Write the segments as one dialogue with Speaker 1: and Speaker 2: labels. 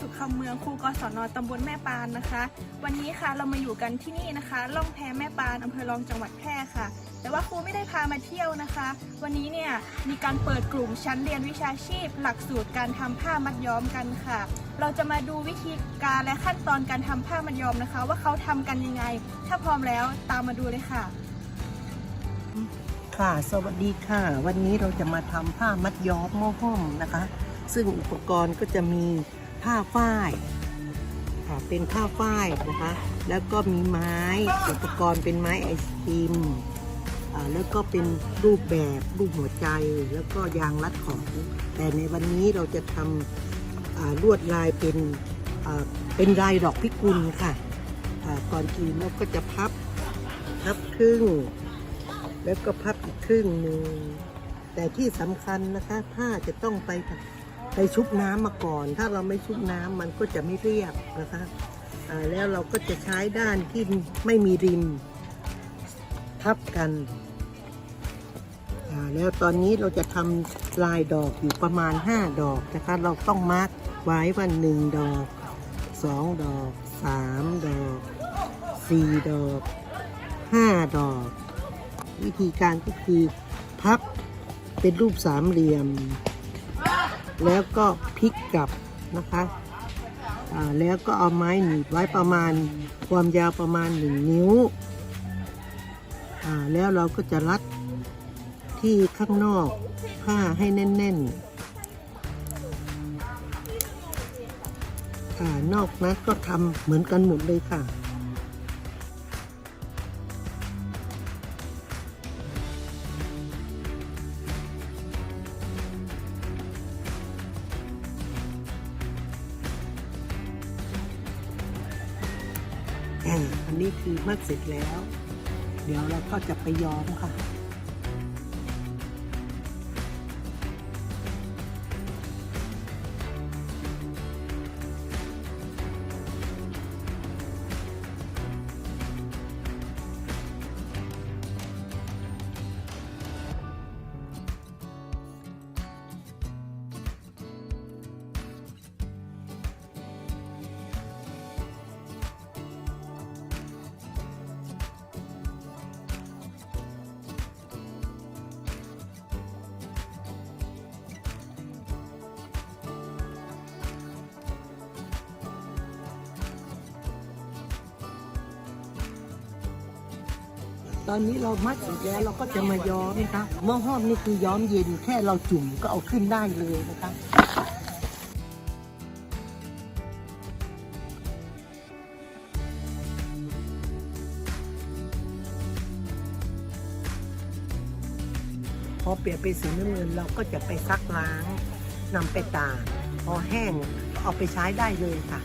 Speaker 1: สุขคำเมือง ครูกศนตำบลแม่ปานนะคะ วันนี้ค่ะเรามาอยู่กันที่นี่นะคะ ล่องแพแม่ปานอำเภอรองจังหวัดแพร่ค่ะ แต่ว่าครูไม่ได้พามาเที่ยวนะคะ วันนี้เนี่ยมีการเปิดกลุ่มชั้นเรียนวิชาชีพ หลักสูตรการทำผ้ามัดย้อมกันค่ะ เราจะมาดูวิธีการและขั้นตอนการทำผ้ามัดย้อมนะคะ ว่าเขาทำกันยังไง ถ้าพร้อมแล้วตามมาดูเลยค่ะ
Speaker 2: ค่ะ สวัสดีค่ะ วันนี้เราจะมาทำผ้ามัดย้อมหม้อห้อมนะคะ ซึ่งอุปกรณ์ก็จะมีผ้าฝ้ายค่ะเป็นผ้าฝ้ายนะคะ แล้วก็มีไม้อุปกรณ์เป็นไม้ไอศครีมแล้วก็เป็นรูปแบบรูปหัวใจ แล้วก็ยางรัดของ แต่ในวันนี้เราจะทำลวดลายเป็นเป็นลายดอกพิกุลค่ะก่อนอื่นเราก็จะพับพับครึ่ง แล้วก็พับอีกครึ่งหนึ่งแต่ที่สำคัญนะคะผ้าจะต้องไป ไปชุบน้ำมาก่อน ถ้าเราไม่ชุบน้ำมันก็จะไม่เรียบนะคะแล้วเราก็จะใช้ด้านที่ไม่มีริม ทับกัน แล้วตอนนี้เราจะทำลายดอกอยู่ประมาณ 5 ดอกนะคะ เราต้องมาร์กไว้ว่าหนึ่งดอกสองดอกสามดอกสี่ดอกห้าดอก วิธีการก็คือพับเป็นรูปสามเหลี่ยม แล้วก็พลิกกลับนะคะแล้วก็เอาไม้หนีบไว้ประมาณความยาวประมาณหนึ่งนิ้ว แล้วเราก็จะรัดที่ข้างนอกผ้าให้แน่นๆอนอกนั้นก็ทำเหมือนกันหมดเลยค่ะ อันนี้คือมัดเสร็จแล้ว เดี๋ยวเราก็จะไปย้อมค่ะ ตอนนี้เรามัดเสร็จแล้วเราก็จะมาย้อมนะคะหม้อห้อมนี่คือย้อมเย็นแค่เราจุ่มก็เอาขึ้นได้เลยนะคะพอเปลี่ยนเป็นสีน้ำเงินเราก็จะไปซักล้างนำไปตากพอแห้งเอาไปใช้ได้เลยค่ะ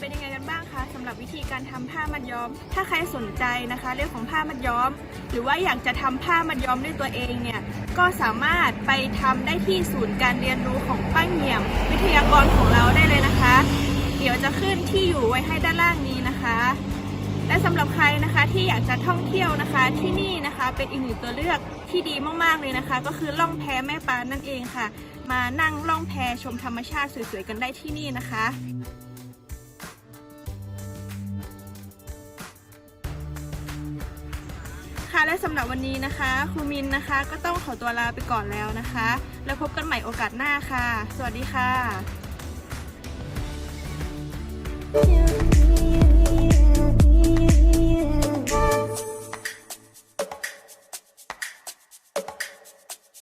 Speaker 1: เป็นยังไงกันบ้างคะสำหรับวิธีการทำผ้ามัดย้อม ถ้าใครสนใจนะคะ เรื่องของผ้ามัดย้อม หรือว่าอยากจะทำผ้ามัดย้อมด้วยตัวเองเนี่ยก็สามารถไปทำได้ที่ศูนย์การเรียนรู้ของป้าเหี่ยม วิทยากรของเราได้เลยนะคะ เดี๋ยวจะขึ้นที่อยู่ไว้ให้ด้านล่างนี้นะคะ และสำหรับใครนะคะที่อยากจะท่องเที่ยวนะคะที่นี่นะคะเป็นอีกหนึ่งตัวเลือกที่ดีมากๆเลยนะคะ ก็คือล่องแพแม่ปานนั่นเองค่ะ มานั่งล่องแพชมธรรมชาติสวยๆกันได้ที่นี่นะคะ และสำหรับวันนี้นะคะ ครูมินนะคะ ก็ต้องขอตัวลาไปก่อนแล้วนะคะ แล้วพบกันใหม่โอกาสหน้าค่ะ สวัสดีค่ะ